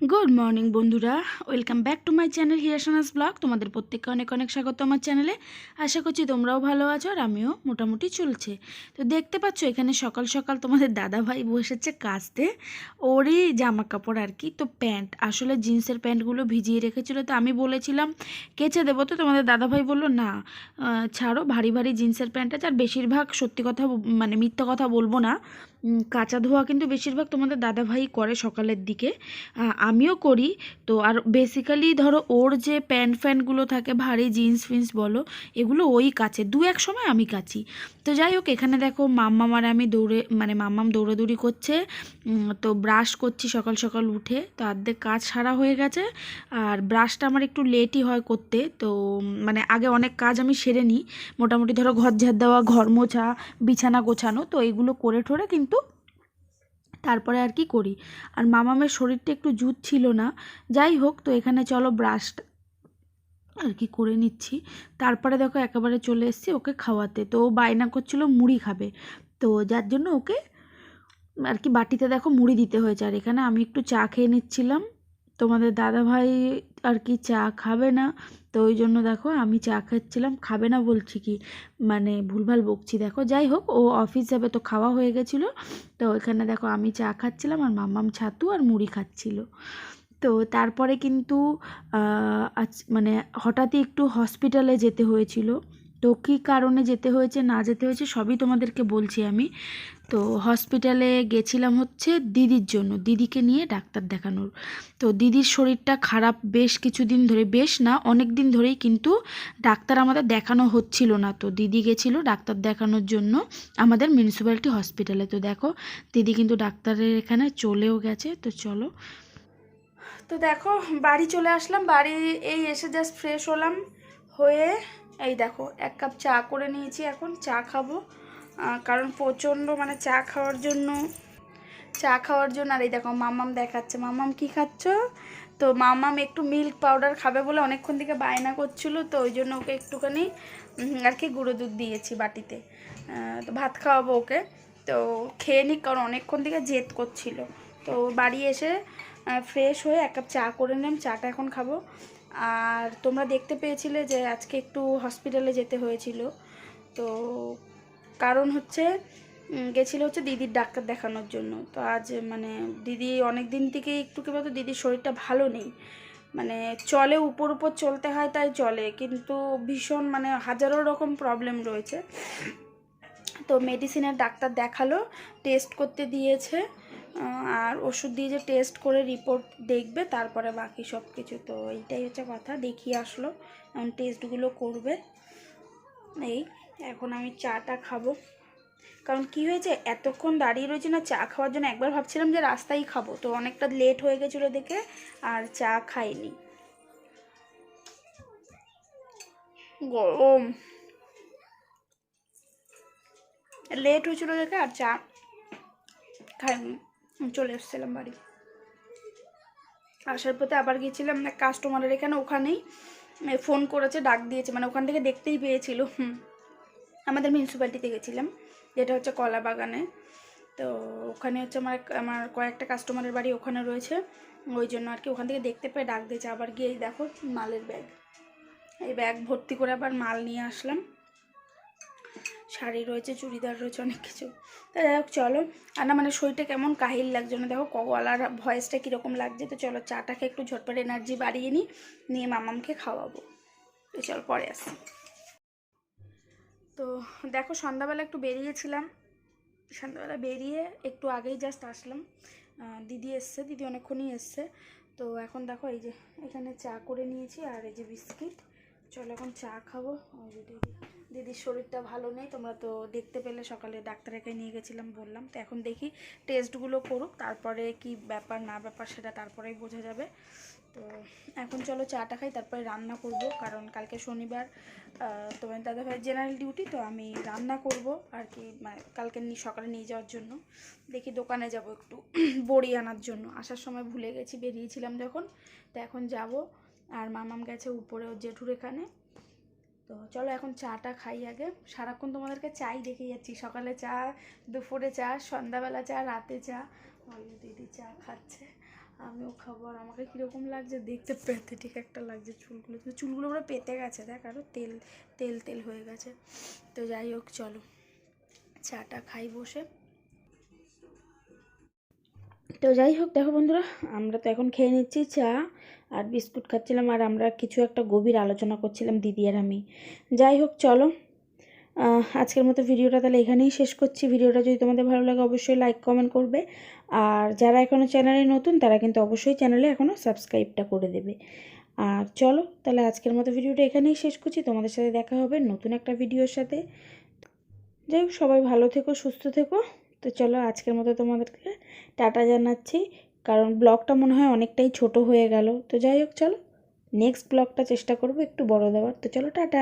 Good morning বন্ধুরা। Welcome back to my channel হিয়াসানাস blog তোমাদের প্রত্যেককে অনেক অনেক স্বাগত আমার চ্যানেলে আশা করছি তোমরাও ভালো আছো আর আমিও মোটামুটি চলছে। তো দেখতে পাচ্ছ, এখানে সকাল সকাল তোমাদের দাদা ভাই বসেছে কাচতে ওরই জামা কাপড় আর কি, তো প্যান্ট। আসলে জিন্সের প্যান্টগুলো ভিজিয়ে রেখেছিল, তো আমি বলেছিলাম, কেচে দেবো? তো তোমাদের দাদা ভাই বলল, না ছাড়ো, ভারী ভারী জিন্সের প্যান্ট আছে। আর বেশিরভাগ, সত্যি কথা মানে মিথ্যা কথা বলব না কাঁচা ধোয়া কিন্তু বেশিরভাগ তোমাদের দাদা ভাই করে সকালের দিকে। আমিও করি। তো আর বেসিক্যালি ধরো ওর যে প্যান্ট ফ্যানগুলো থাকে, ভারী জিন্স ফিন্স বলো, এগুলো ওই কাছে, দু এক সময় আমি কাচি তো যাই হোক, এখানে দেখো মাম্মাম আর আমি দৌড়ে মানে মাম্মাম দৌড়াদৌড়ি করছে তো ব্রাশ করছি সকাল সকাল উঠে, তো অর্ধেক কাজ সারা হয়ে গেছে। আর ব্রাশটা আমার একটু লেটই হয় করতে, তো মানে আগে অনেক কাজ আমি সেরে নিই। মোটামুটি ধরো ঘর ঝাড় দেওয়া, ঘর মোছা, বিছানা গোছানো, তো এইগুলো করে ঠোরে কিন্তু তারপরে আর কি করি। আর মামামের শরীরটা একটু জুত ছিল না। যাই হোক, তো এখানে চলো ব্রাশটা আর কি করে নিচ্ছি। তারপরে দেখো একেবারে চলে এসছি ওকে খাওয়াতে। তো ও বায়না করছিল মুড়ি খাবে। তো যার জন্য ওকে আর কি বাটিতে দেখো মুড়ি দিতে হয়েছে। আর এখানে আমি একটু চা খেয়ে নিচ্ছিলাম। তোমাদের দাদা ভাই আর কি চা খাবে না, তো ওই জন্য দেখো আমি চা খাচ্ছিলাম, খাবে না বলছি কি মানে ভুলভাল বকছি। দেখো যাই হোক, ও অফিস যাবে তো খাওয়া হয়ে গেছিল, তো ওইখানে দেখো আমি চা খাচ্ছিলাম আর মাম্মাম ছাতু আর মুড়ি খাচ্ছিল। তো তারপরে কিন্তু মানে হঠাৎই একটু হসপিটালে যেতে হয়েছিল। তো কী কারণে যেতে হয়েছে, না যেতে হয়েছে, সবই তোমাদেরকে বলছি আমি। তো হসপিটালে গেছিলাম হচ্ছে দিদির জন্য, দিদিকে নিয়ে ডাক্তার দেখানোর। তো দিদির শরীরটা খারাপ বেশ কিছুদিন ধরে, বেশ না অনেক দিন ধরেই কিন্তু ডাক্তার আমাদের দেখানো হচ্ছিল না। তো দিদি গেছিল ডাক্তার দেখানোর জন্য আমাদের মিউনিসিপ্যালিটি হসপিটালে তো দেখো, দিদি কিন্তু ডাক্তারের এখানে চলেও গেছে। তো চলো। তো দেখো, বাড়ি চলে আসলাম, বাড়ি এই এসে জাস্ট ফ্রেশ হলাম, হয়ে এই দেখো, এক কাপ চা করে নিয়েছি এখন, চা খাব। কারণ প্রচণ্ড মানে চা খাওয়ার জন্য, চা খাওয়ার জন্য, আর এই দেখো, মামাম দেখাচ্ছে। মামাম কি খাচ্ছ? তো মামাম একটু মিল্ক পাউডার খাবে বলে অনেকক্ষণ থেকে বায়না করছিল, তো ওই জন্য ওকে একটুখানি আর কি গুঁড়ো দুধ দিয়েছি বাটিতে। তো ভাত খাওয়াবো ওকে। তো খেয়ে নিক, কারণ অনেকক্ষণ থেকে জেদ করছিল। তো বাড়ি এসে ফ্রেশ হয়ে এক কাপ চা করে নিলাম, চাটা এখন খাব। আর তোমরা দেখতে পেয়েছিলে যে আজকে একটু হসপিটালে যেতে হয়েছিল। তো কারণ হচ্ছে গেছিল হচ্ছে দিদির ডাক্তার দেখানোর জন্য। তো আজ মানে দিদি অনেক দিন থেকে একটু কি বলতো, দিদির শরীরটা ভালো নেই। মানে চলে উপর উপর চলতে হয়, তাই চলে। কিন্তু ভীষণ মানে হাজারো রকম প্রবলেম রয়েছে। তো মেডিসিনের ডাক্তার দেখাল টেস্ট করতে দিয়েছে। আর ওষুধ দিয়ে যে টেস্ট করে রিপোর্ট দেখবে, তারপরে বাকি সব কিছু তো এইটাই হচ্ছে কথা দেখিয়ে আসলো, এখন টেস্টগুলো করবে। এই, এখন আমি চাটা খাব। কারণ কি হয়েছে, এতক্ষণ দাঁড়িয়ে রয়েছে না চা খাওয়ার জন্য, একবার ভাবছিলাম যে রাস্তায় খাব। তো অনেকটা লেট হয়ে গেছিল দেখে আর চা খাইনি। গরম। লেট হয়েছিল দেখে আর চা খাইনি। চলে এসেছিলাম বাড়ি। আসার পথে আবার গিয়েছিলাম এক কাস্টমারের এখানে ওখানেই ফোন করেছে, ডাক দিয়েছে মানে ওখান থেকে দেখতেই পেয়েছিল, হুম। আমাদের মিউনিসিপ্যালিটিতে গেছিলাম, যেটা হচ্ছে কলা বাগানে তো ওখানে হচ্ছে আমার আমার কয়েকটা কাস্টমারের বাড়ি ওখানে রয়েছে, ওই জন্য আর কি ওখান থেকে দেখতে পেয়ে ডাক দিয়েছে, আবার গিয়ে দেখো, মালের ব্যাগ এই ব্যাগ ভর্তি করে আবার মাল নিয়ে আসলাম। শাড়ি রয়েছে, চুড়িদার রয়েছে, অনেক কিছু। তা যাই হোক, চলো। আর না মানে শরীরটা কেমন? কাহিল লাগছে না। দেখো ক- গলার ভয়েসটা কীরকম লাগছে। তো চলো, চাটাকে একটু ঝটপট এনার্জি বাড়িয়ে নিই নিয়ে মামামকে খাওয়াবো। তো চল, পরে আসি। তো দেখো, সন্ধ্যাবেলা একটু বেরিয়েছিলাম। সন্ধ্যাবেলা বেরিয়ে একটু আগেই জাস্ট আসলাম। দিদি এসছে, দিদি অনেকক্ষণই এসছে। তো এখন দেখো, এই যে এখানে চা করে নিয়েছি, আর এই যে বিস্কিট। চলো, এখন চা খাব। দিদি। দিদির শরীরটা ভালো নেই, তোমরা তো দেখতে পেলে, সকালে ডাক্তারকে নিয়ে গেছিলাম, বললাম। তো এখন দেখি টেস্টগুলো করুক, তারপরে কি ব্যাপার, না ব্যাপার, সেটা তারপরেই বোঝা যাবে। তো এখন চলো চাটা খাই, তারপরে রান্না করব, কারণ কালকে শনিবার তোমার দাদা ভাই জেনারেল ডিউটি তো আমি রান্না করব আর কি মানে কালকে সকালে নিয়ে যাওয়ার জন্য। দেখি দোকানে যাব একটু, বড়ি আনার জন্য। আসার সময় ভুলে গেছি, বেরিয়েছিলাম যখন, তো এখন যাব। আর মামাম গেছে উপরে ওর জেঠুর এখানে। তো চলো এখন চাটা খাই আগে। সারাক্ষণ তোমাদেরকে চাই দেখে যাচ্ছি। সকালে চা, দুপুরে চা, সন্ধ্যাবেলা চা, রাতে চা। ওই দিদি চা খাচ্ছে। আমিও খাব। আর আমাকে কীরকম লাগছে দেখতে প্যাথেটিক একটা লাগছে চুলগুলো। কিন্তু চুলগুলো পুরো পেতে গেছে। দেখ আরও তেল তেল তেল হয়ে গেছে। তো যাই হোক, চলো। চাটা খাই বসে। তো যাই হোক, দেখো বন্ধুরা, আমরা তো এখন খেয়ে নিচ্ছি চা আর বিস্কুট খাচ্ছিলাম আর আমরা কিছু একটা গভীর আলোচনা করছিলাম দিদি আর আমি। যাই হোক, চলো। আজকের মতো ভিডিওটা তাহলে এখানেই শেষ করছি। ভিডিওটা যদি তোমাদের ভালো লাগে, অবশ্যই লাইক কমেন্ট করবে। আর যারা এখনও চ্যানেলে নতুন, তারা কিন্তু অবশ্যই চ্যানেলে এখনও সাবস্ক্রাইবটা করে দেবে। আর চলো, তাহলে আজকের মতো ভিডিওটা এখানেই শেষ করছি। তোমাদের সাথে দেখা হবে নতুন একটা ভিডিওর সাথে। যাই হোক, সবাই ভালো থেকো, সুস্থ থেকো। তো চলো আজকের মতো তোমাদেরকে টাটা জানাচ্ছি। কারণ ব্লগটা মনে হয় অনেকটাই ছোট হয়ে গেল। তো যাই হোক, চলো নেক্সট ব্লগটা চেষ্টা করব একটু বড় দেওয়ার। তো চলো, টাটা!